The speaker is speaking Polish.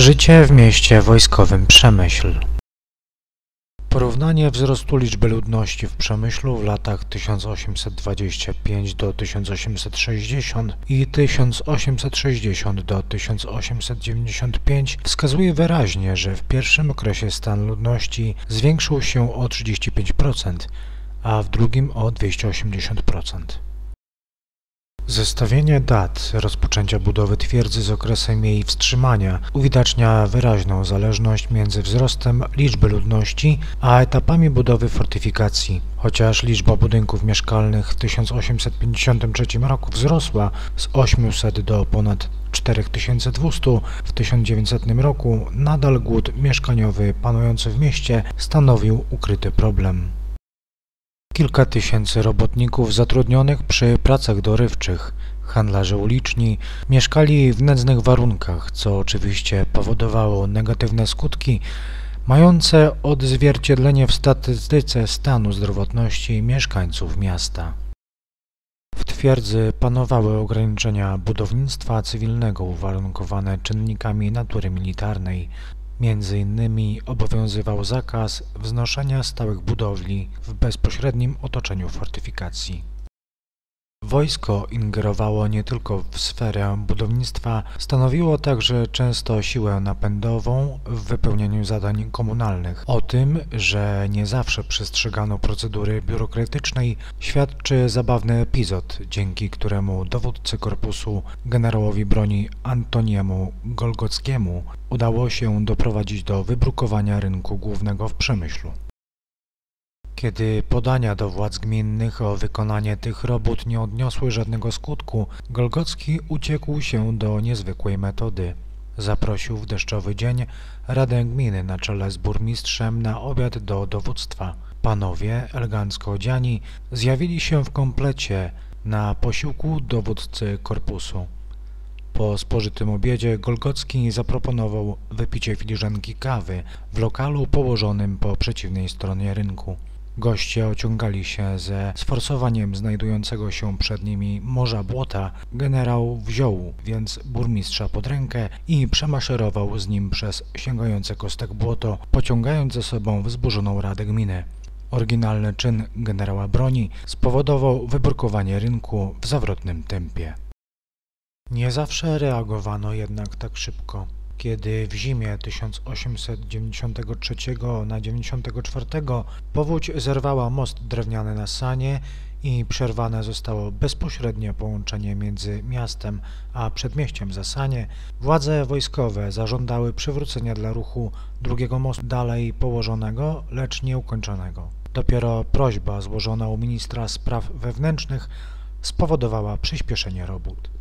Życie w mieście wojskowym Przemyśl Porównanie wzrostu liczby ludności w Przemyślu w latach 1825 do 1860 i 1860 do 1895 wskazuje wyraźnie, że w pierwszym okresie stan ludności zwiększył się o 35%, a w drugim o 280%. Zestawienie dat rozpoczęcia budowy twierdzy z okresem jej wstrzymania uwidacznia wyraźną zależność między wzrostem liczby ludności a etapami budowy fortyfikacji. Chociaż liczba budynków mieszkalnych w 1853 roku wzrosła z 800 do ponad 4200 w 1900 roku, nadal głód mieszkaniowy panujący w mieście stanowił ukryty problem. Kilka tysięcy robotników zatrudnionych przy pracach dorywczych, handlarze uliczni, mieszkali w nędznych warunkach, co oczywiście powodowało negatywne skutki mające odzwierciedlenie w statystyce stanu zdrowotności mieszkańców miasta. W twierdzy panowały ograniczenia budownictwa cywilnego uwarunkowane czynnikami natury militarnej, Między innymi obowiązywał zakaz wznoszenia stałych budowli w bezpośrednim otoczeniu fortyfikacji. Wojsko ingerowało nie tylko w sferę budownictwa, stanowiło także często siłę napędową w wypełnianiu zadań komunalnych. O tym, że nie zawsze przestrzegano procedury biurokratycznej, świadczy zabawny epizod, dzięki któremu dowódcy korpusu generałowi broni Antoniemu Golgockiemu udało się doprowadzić do wybrukowania rynku głównego w Przemyślu. Kiedy podania do władz gminnych o wykonanie tych robót nie odniosły żadnego skutku, Golgocki uciekł się do niezwykłej metody. Zaprosił w deszczowy dzień Radę Gminy na czele z burmistrzem na obiad do dowództwa. Panowie, elegancko odziani, zjawili się w komplecie na posiłku dowódcy korpusu. Po spożytym obiedzie Golgocki zaproponował wypicie filiżanki kawy w lokalu położonym po przeciwnej stronie rynku. Goście ociągali się ze sforsowaniem znajdującego się przed nimi morza błota. Generał wziął więc burmistrza pod rękę i przemaszerował z nim przez sięgające kostek błoto, pociągając ze sobą wzburzoną radę gminy. Oryginalny czyn generała broni spowodował wybrukowanie rynku w zawrotnym tempie. Nie zawsze reagowano jednak tak szybko. Kiedy w zimie 1893 na 94 powódź zerwała most drewniany na Sanie i przerwane zostało bezpośrednie połączenie między miastem a przedmieściem Zasanie, władze wojskowe zażądały przywrócenia dla ruchu drugiego mostu dalej położonego, lecz nieukończonego. Dopiero prośba złożona u ministra spraw wewnętrznych spowodowała przyspieszenie robót.